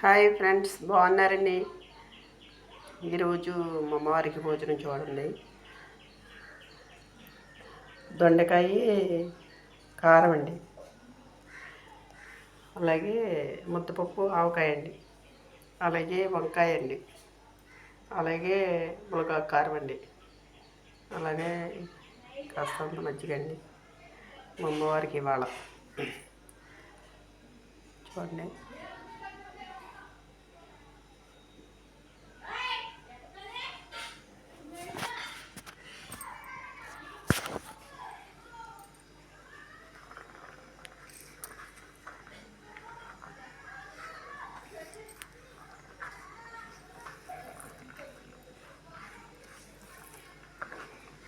Hi friends బాగున్నారండి? ఈరోజు మా అమ్మవారికి భోజనం చూడండి. దొండకాయ కారం అండి. అలాగే ముద్దపప్పు ఆవకాయ అండి. అలాగే వంకాయ అండి. అలాగే ములగా కారం అండి. అలాగే కాస్తంత మజ్జిగ అండి. మా అమ్మవారికి ఇవాళ. చూడండి.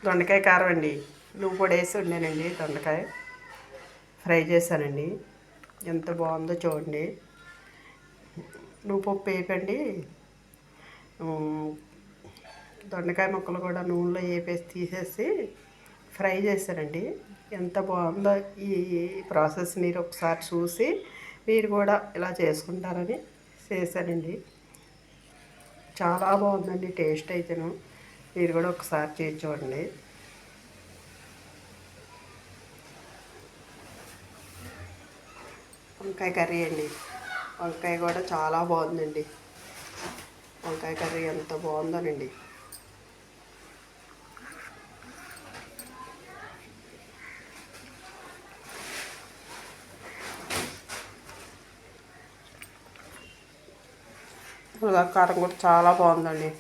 దొండకాయ కారం అండి నువ్వు పొడి వేసి వండానండి దొండకాయ. ఫ్రై చేశానండి. ఎంత బాగుందో చూడండి. నువ్వు పప్పు వేయకండి దొండకాయ ముక్కలు కూడా నూనెలో వేపేసి తీసేసి ఫ్రై చేశారండి ఎంత బాగుందో ఈ ప్రాసెస్ మీరు ఒకసారి చూసి మీరు కూడా ఇలా చేసుకుంటారని చేశానండి. చాలా బాగుందండి టేస్ట్ అయితేను. మీరు కూడా ఒకసారి చేసి చూడండి. వంకాయ కర్రీ అండి. వంకాయ కూడా చాలా బాగుందండి. వంకాయ కర్రీ ఎంత బాగుందోనండి. కారం కూడా చాలా బాగుందండి.